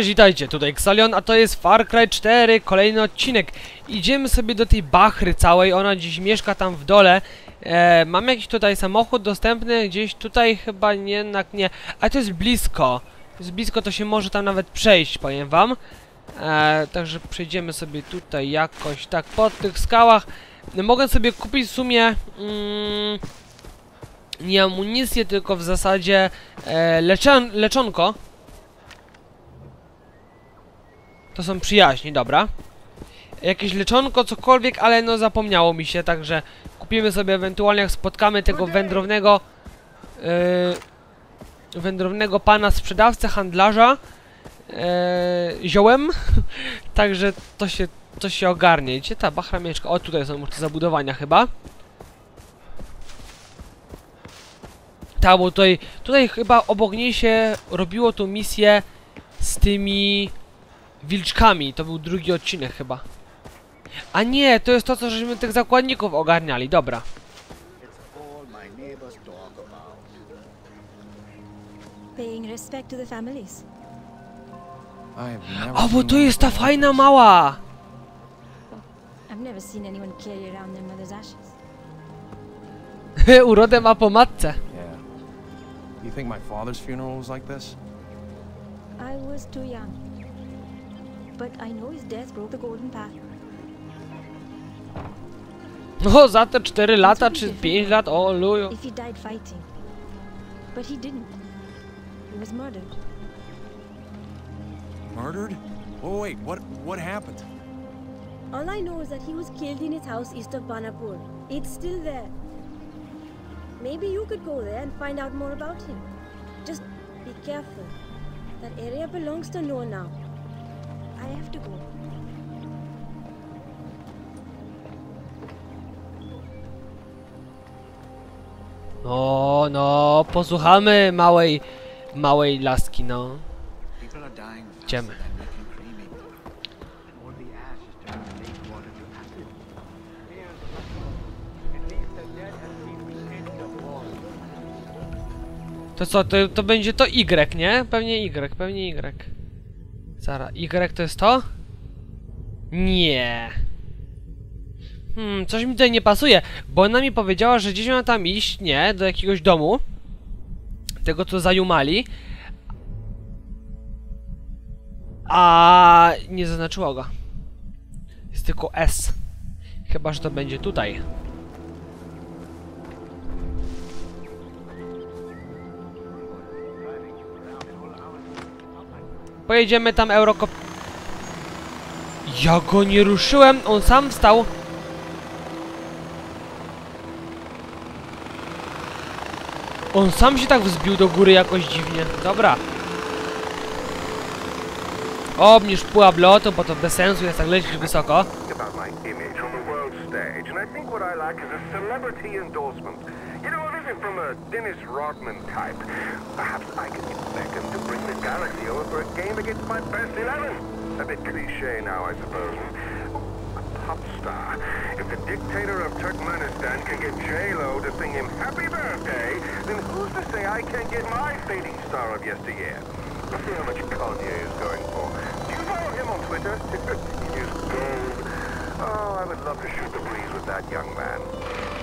Cześć, witajcie, tutaj Xalion, a to jest Far Cry 4, kolejny odcinek. Idziemy sobie do tej bachry całej, ona gdzieś mieszka tam w dole. E, mam jakiś tutaj samochód dostępny, gdzieś tutaj chyba nie, jednak nie. A to jest blisko. To jest blisko, to się może tam nawet przejść, powiem wam. E, także przejdziemy sobie tutaj jakoś tak po tych skałach. Mogę sobie kupić w sumie... Mm, nie amunicję, tylko w zasadzie e, leczon leczonko. To są przyjaźni, dobra. Jakieś leczonko, cokolwiek, ale no zapomniało mi się, także kupimy sobie ewentualnie jak spotkamy tego wędrownego yy, wędrownego pana sprzedawcę, handlarza yy, ziołem, także to się, to się ogarnie. Gdzie ta bachra mieszka? O, tutaj są te zabudowania chyba. Tak, bo tutaj, tutaj chyba obok niej się robiło tą misję z tymi wilczkami. To był drugi odcinek chyba. A nie, to jest to, co żeśmy tych zakładników ogarniali. Dobra. O, bo to jest ta fajna mała! Urodę ma po matce. You think my father's funeral was like this? I was too young. But I know his death broke the golden path. No, za te 4 lata czy 5 lat, o luju. If he died fighting. But he didn't. He was murdered. Murdered? Oh wait, what what happened? All I know is that he was killed in his house east of Banapur. It's still there. Maybe you could go there and find out more about him. Just be careful. That area belongs to Noah now. I have to go. No, no, posłuchamy małej, małej laski, no. Idziemy. To co, to, to będzie to Y, nie? Pewnie Y, pewnie Y. Zara, Y to jest to? Nie. Hmm, coś mi tutaj nie pasuje, bo ona mi powiedziała, że gdzieś ma tam iść, nie? Do jakiegoś domu. Tego, co zajumali. A nie zaznaczyła go. Jest tylko S. Chyba, że to będzie tutaj. Pojedziemy tam Eurokop... Ja go nie ruszyłem, on sam wstał. On sam się tak wzbił do góry jakoś dziwnie. Dobra. Obniż pułap lotu, bo to bez sensu jest tak lecieć wysoko. about my image on the world stage, and I think what I lack is a celebrity endorsement. From a Dennis Rodman type. Perhaps I could get Beckham to bring the Galaxy over for a game against my best eleven. A bit cliche now, I suppose. A pop star. If the dictator of Turkmenistan can get J-Lo to sing him happy birthday, then who's to say I can't get my fading star of yesteryear? Let's see how much Kanye is going for. Do you follow him on Twitter? he is gold. Oh, I would love to shoot the breeze with that young man.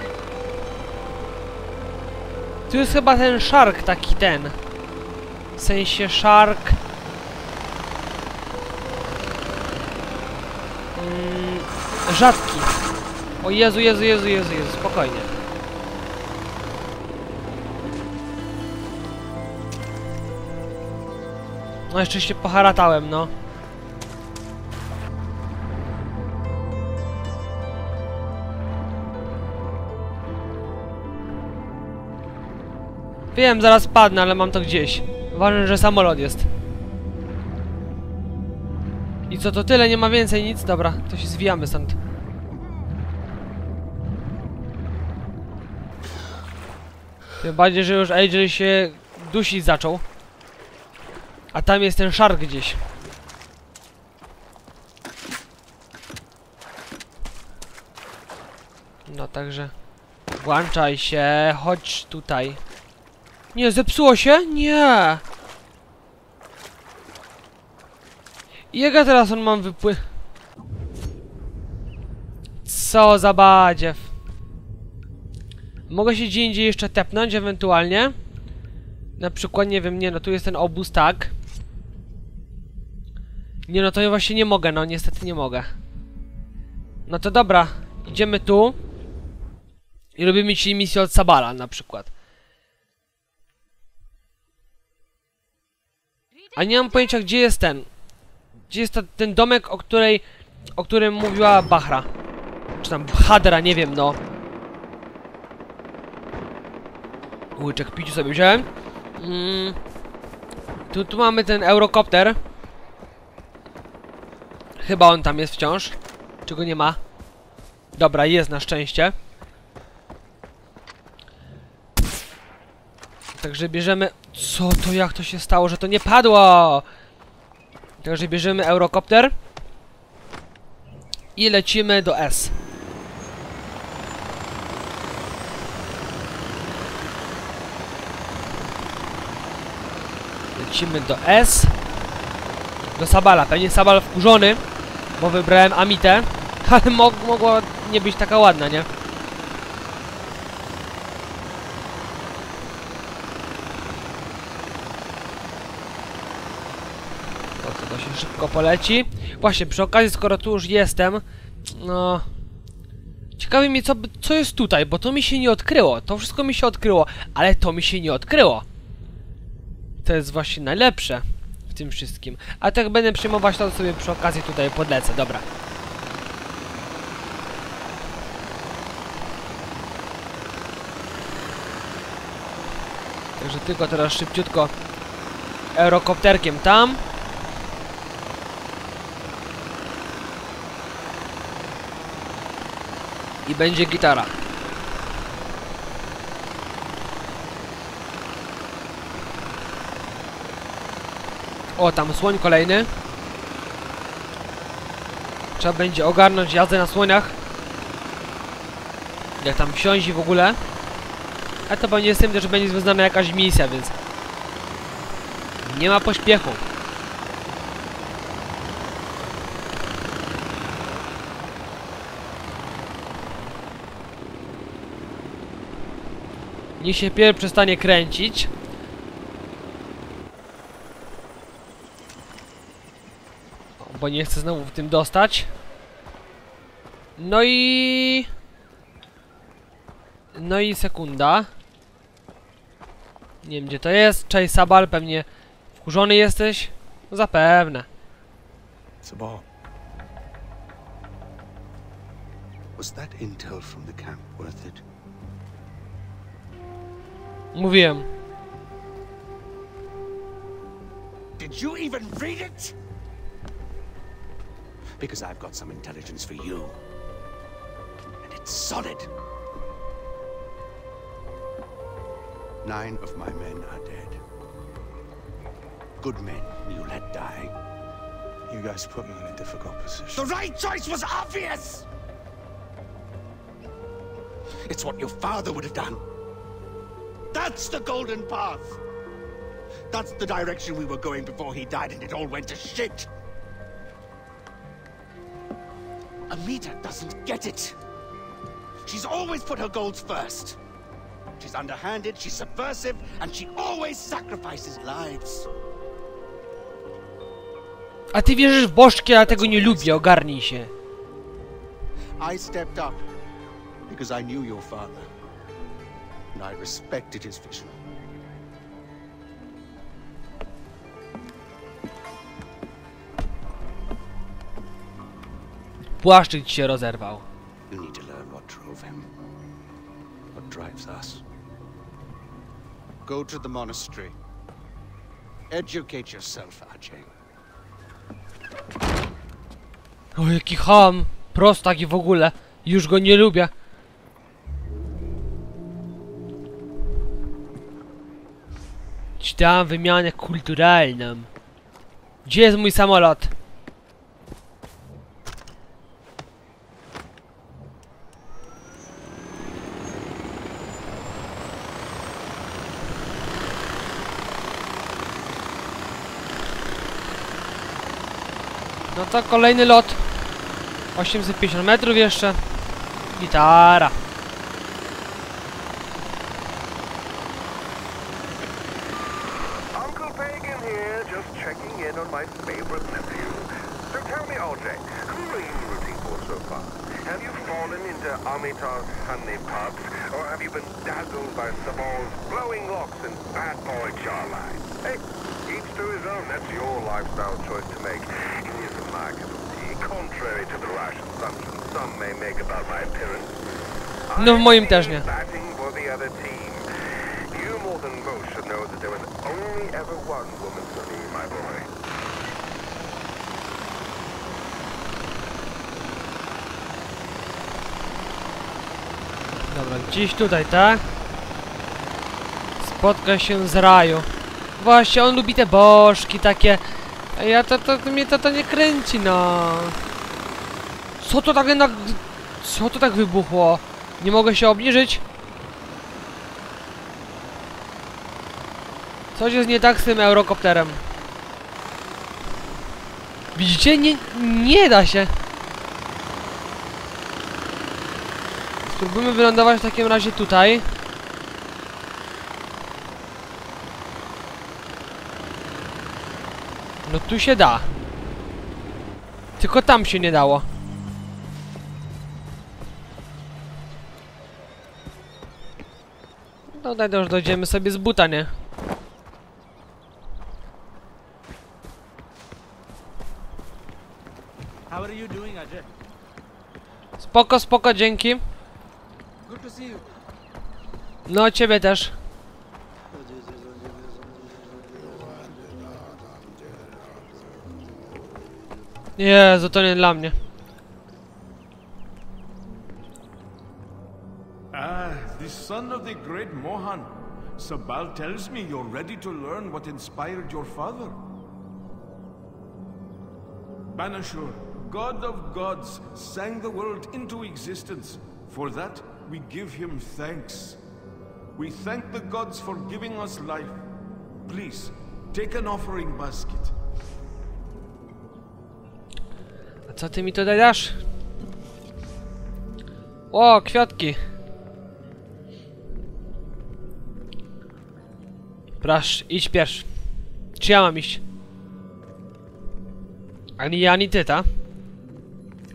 Tu jest chyba ten shark taki ten. W sensie shark. Mm, rzadki. O Jezu, Jezu, Jezu, Jezu, Jezu, spokojnie. No jeszcze się poharatałem, no. Wiem, zaraz padnę, ale mam to gdzieś. Ważne, że samolot jest. I co, to tyle? Nie ma więcej nic? Dobra, to się zwijamy stąd. Tym bardziej, że już AJ się dusić zaczął. A tam jest ten szark gdzieś. No także... Włączaj się, chodź tutaj. Nie, zepsuło się? Nie! I jak ja teraz on mam wypły... Co za badziew. Mogę się gdzie indziej jeszcze tepnąć, ewentualnie. Na przykład, nie wiem, nie no, tu jest ten obóz, tak. Nie no, to ja właśnie nie mogę, no niestety nie mogę. No to dobra, idziemy tu. I robimy ci misję od Sabala na przykład. A nie mam pojęcia, gdzie jest ten. Gdzie jest ta, ten domek, o której... O którym mówiła Bahra. Czy tam Hadra, nie wiem, no. Łyczek piciu sobie wziąłem. Mm. Tu, tu mamy ten Eurocopter. Chyba on tam jest wciąż. Czego nie ma? Dobra, jest na szczęście. Także bierzemy... Co to, jak to się stało, że to nie padło? Także bierzemy Eurocopter. I lecimy do S. Lecimy do S. Do Sabala. Pewnie Sabal wkurzony, bo wybrałem Amitę. Ale mog mogła nie być taka ładna, nie? To, to, to się szybko poleci. Właśnie, przy okazji, skoro tu już jestem, no... Ciekawi mnie, co, co jest tutaj, bo to mi się nie odkryło. To wszystko mi się odkryło, ale to mi się nie odkryło. To jest właśnie najlepsze w tym wszystkim. A tak będę przyjmować, to sobie przy okazji tutaj podlecę, dobra. Także tylko teraz szybciutko aerokopterkiem tam. I będzie gitara. O, tam słoń kolejny. Trzeba będzie ogarnąć jazdę na słoniach. Jak tam wsiąść w ogóle. A to będzie z tym też będzie związana jakaś misja, więc... Nie ma pośpiechu. Niech się pier przestanie kręcić. Bo nie chcę znowu w tym dostać. No i... No i sekunda. Nie wiem gdzie to jest. Cześć Sabal, pewnie wkurzony jesteś? No zapewne. Sabal, Was that intel from the camp worth it? Mówiłem. Did you even read it? Because I've got some intelligence for you. And it's solid. Nine of my men are dead. Good men you let die. you guys put me in a difficult position. The right choice was obvious! It's what your father would have done. That's the golden path. That's the direction we were going before he died and it all went to shit. Amita doesn't get it. She's always put her goals first. She's underhanded, she's subversive, and she always sacrifices lives. A ty wierzysz w bożki, a tego nie lubię, ogarnij się. I stepped up because I knew your father. And I respected his vision. Płaszczyk ci się rozerwał. You need to learn what drove him. What drives us. Go to the monastery. Educate yourself, Ajay. O, jaki ham! Prostak i w ogóle. Już go nie lubię. Dam wymianę kulturalną. Gdzie jest mój samolot? No to kolejny lot. 850 metrów jeszcze. Gitara. Woman for me, my boy. Dobra, gdzieś tutaj, tak? Spotka się z raju. Właśnie, on lubi te bożki takie. A ja to, to, mnie to, to nie kręci, no. Co to tak jednak... Co to tak wybuchło? Nie mogę się obniżyć? Coś jest nie tak z tym eurokopterem. Widzicie? Nie, nie da się. Spróbujmy wylądować w takim razie tutaj. No tu się da. Tylko tam się nie dało. To już dojdziemy sobie z buta, nie? Spoko, spoko, dzięki. No, ciebie też. Jezu, to nie dla mnie. Son of the great Mohan. Sabal tells me you're ready to learn what inspired your father. Banashur, god of gods, sang the world into existence. For that, we give him thanks. We thank the gods for giving us life. Please, take an offering basket. A co ty mi tutaj dasz? O, kwiatki. Proszę, idź pierwszy. Czy ja mam iść? Ani ja, ani ty, ta?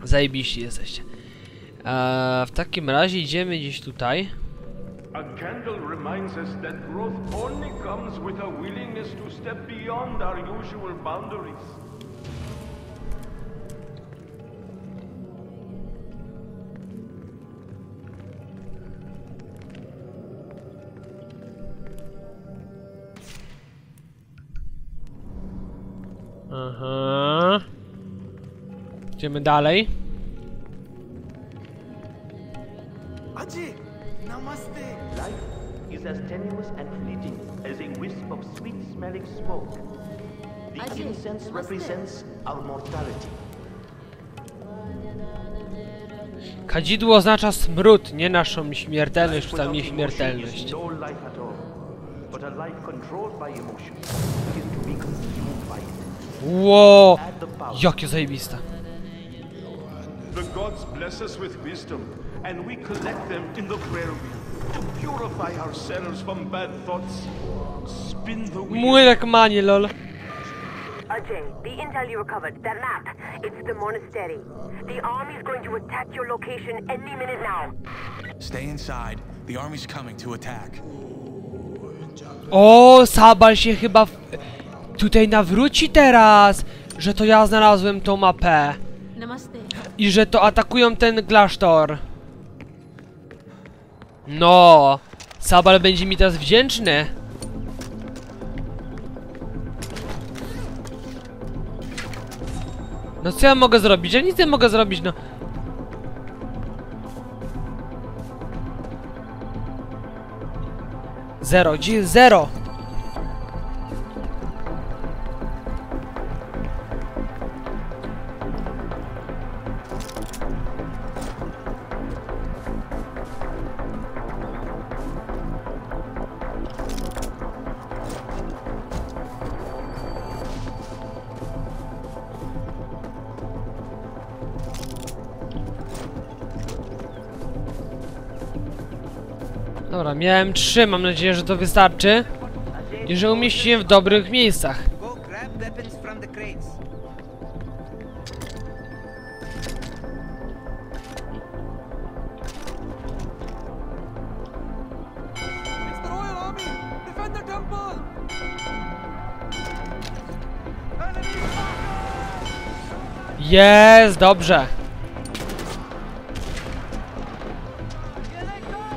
Zajebiści jesteście. Eee, w takim razie idziemy gdzieś tutaj. A candle reminds us that growth only comes with a willingness to step beyond our usual boundaries. Idziemy dalej. Ajay, namaste. Life is as tenuous and fleeting as a wisp of sweet-smelling smoke. The Ajay, incense namaste. represents our mortality. Kadzidło oznacza smród, nie naszą śmiertelność, czy tam nieśmiertelność. no. Ło! Power. Jakie zajebiste. The gods bless us with wisdom, and we collect them in the prayer wheel to purify ourselves from bad thoughts. Spin the wheel. Młynek mani, lol. Ajay, the intel you recovered, that map, it's the monastery. The army's going to attack your location any minute now. Stay inside. The army's coming to attack. O, Sabal się chyba w... tutaj nawróci teraz, że to ja znalazłem tą mapę. Namaste. I że to atakują ten klasztor. No, Sabal będzie mi teraz wdzięczny. No co ja mogę zrobić? Ja nic nie mogę zrobić, no. Zero, gdzie zero? Dobra, miałem trzy, mam nadzieję, że to wystarczy. I że umieściłem w dobrych miejscach. Go grab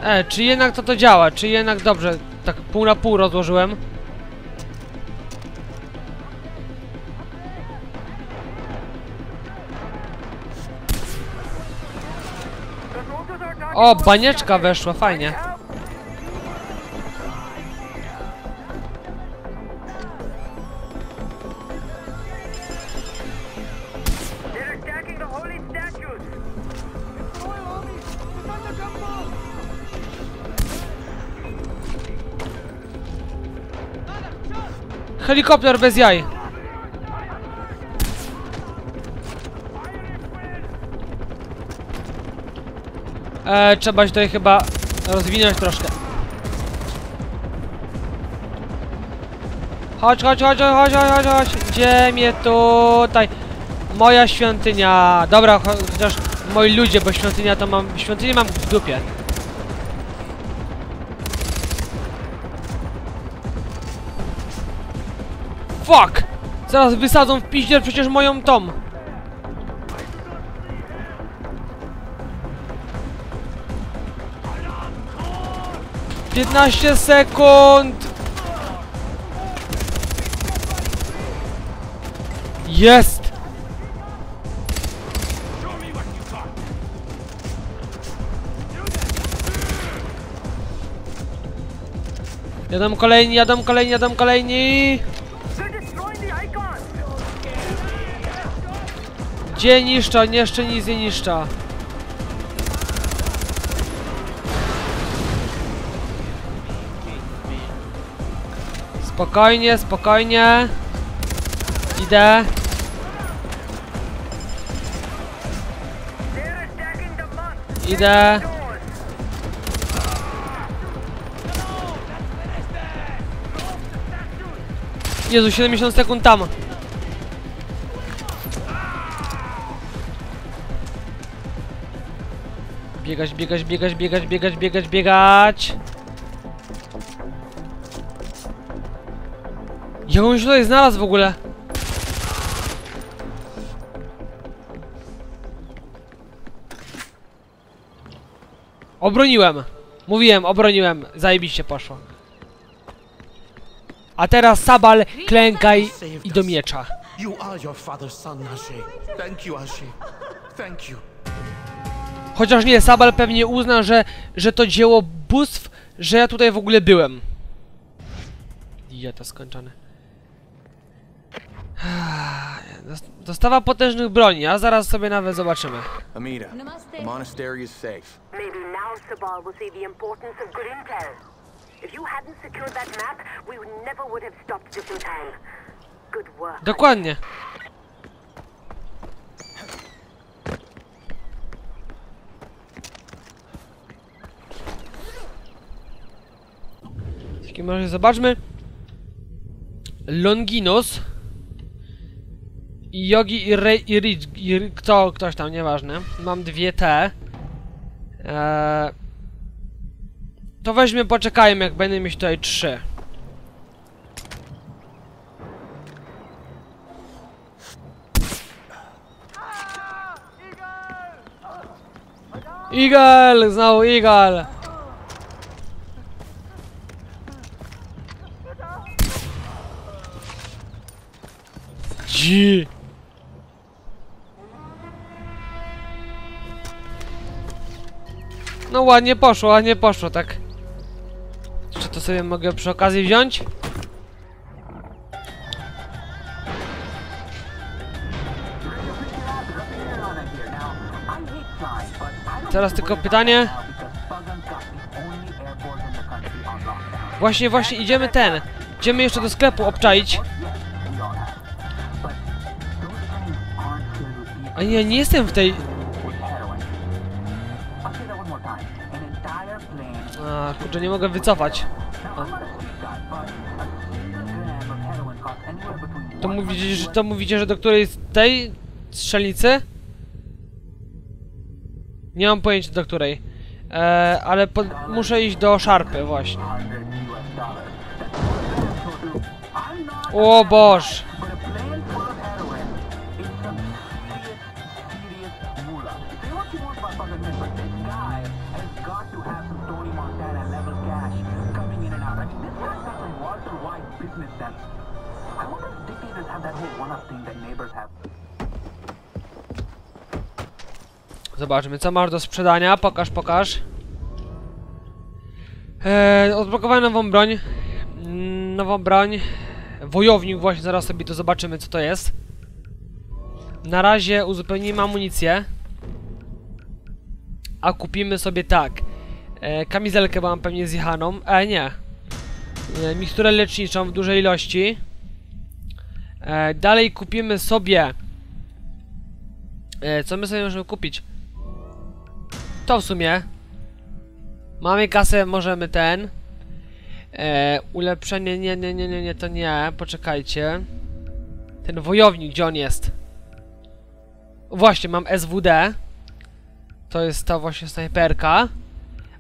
E, czy jednak to to działa? Czy jednak dobrze? Tak pół na pół rozłożyłem. O, banieczka weszła, fajnie. Helikopter bez jaj. E, trzeba się tutaj chyba rozwinąć troszkę. Chodź, chodź, chodź, chodź, chodź, chodź. Gdzie mnie tutaj? Moja świątynia. Dobra, cho- chociaż moi ludzie, bo świątynia to mam... Świątynię mam w dupie. Fuck! Zaraz wysadzą w piździel przecież moją tom. Piętnaście sekund! Jest! Jadą kolejni, jadą kolejni, jadą kolejni! Gdzie niszcza? Jeszcze nic nie niszcza. Spokojnie, spokojnie. Idę. Idę. Jezu, 70 sekund tam. Biegać, biegać, biegać, biegać, biegać, biegać, biegać. Jak on się tutaj znalazł w ogóle? Obroniłem. Mówiłem, obroniłem. Zajebiście poszło. A teraz Sabal, klękaj i do miecza. You are your father's son, Ashe. Thank you, Ashe. Thank you. Chociaż nie, Sabal pewnie uzna, że, że to dzieło bóstw, że ja tutaj w ogóle byłem. Idiota skończony. Dost- Dostawa potężnych broni, a zaraz sobie nawet zobaczymy. Amita, the monastery is safe. Maybe now Sabal will see the importance of good intel. If you hadn't secured that map, we never would have stopped this in time. Good work. Dokładnie. Takim razie zobaczmy. Longinus. Yogi i, Re, i Rich, i kto, ktoś tam, nieważne. Mam dwie te. Eee, to weźmy, poczekajmy, jak będę mieć tutaj trzy. Eagle! Znowu Eagle! No ładnie poszło, ładnie poszło, tak. Czy to sobie mogę przy okazji wziąć? Teraz tylko pytanie. Właśnie, właśnie, idziemy ten. Idziemy jeszcze do sklepu obczaić. A nie, nie jestem w tej... A, A, kurczę, nie mogę wycofać. O. To mówicie, że, to mówicie, że do której z tej strzelnicy? Nie mam pojęcia do której. E, ale po, muszę iść do szarpy, właśnie. O Boż! Zobaczmy, co masz do sprzedania. Pokaż, pokaż. Eee, odblokowałem nową broń. Mm, Nową broń. Wojownik właśnie, zaraz sobie to zobaczymy, co to jest. Na razie uzupełnimy amunicję. A kupimy sobie tak. E, kamizelkę, mam pewnie zjechaną. E, nie. E, miksturę leczniczą w dużej ilości. E, dalej kupimy sobie... Co my sobie możemy kupić? To w sumie. Mamy kasę, możemy ten. E, ulepszenie, nie, nie, nie, nie, nie, to nie, poczekajcie. Ten wojownik, gdzie on jest? Właśnie, mam SWD. To jest ta właśnie snajperka.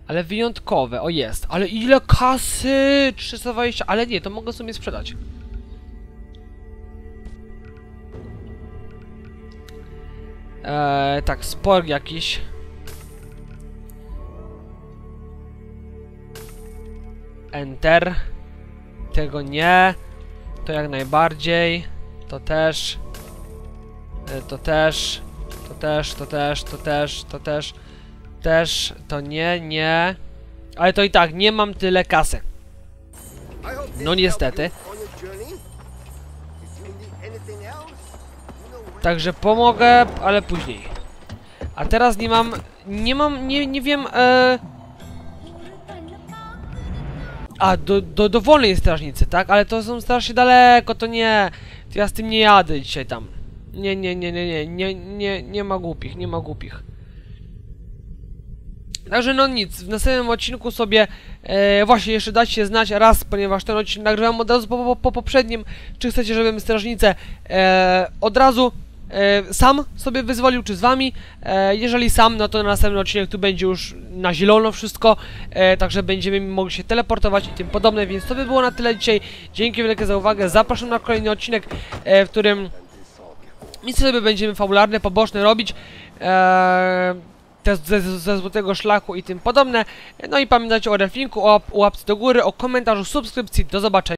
Ale wyjątkowe, o jest. Ale ile kasy? 320, ale nie, to mogę sobie sprzedać. Eee, tak, spor jakiś. Enter. Tego nie. To jak najbardziej. To też. E, To też. To też, to też, to też, to też. Też, to nie, nie. Ale to i tak, nie mam tyle kasy. No niestety. Także pomogę, ale później. A teraz nie mam, nie mam, nie, nie wiem, e... A, do, do dowolnej strażnicy, tak? Ale to są strasznie daleko, to nie. To ja z tym nie jadę dzisiaj tam. Nie, nie, nie, nie, nie, nie, nie, nie ma głupich, nie ma głupich. Także no nic, w następnym odcinku sobie e, właśnie jeszcze dać się znać raz, ponieważ ten odcinek nagrywam od razu po, po, po poprzednim. Czy chcecie, żebym strażnicę e, od razu sam sobie wyzwolił, czy z wami? E, jeżeli sam, no to następny odcinek tu będzie już na zielono wszystko, e, także będziemy mogli się teleportować i tym podobne, więc to by było na tyle dzisiaj. Dzięki wielkie za uwagę, zapraszam na kolejny odcinek, e, w którym nic sobie będziemy fabularne, poboczne robić. E, te ze, ze złotego szlaku i tym podobne. No i pamiętajcie o reflinku, o, o łapce do góry, o komentarzu, subskrypcji. Do zobaczenia.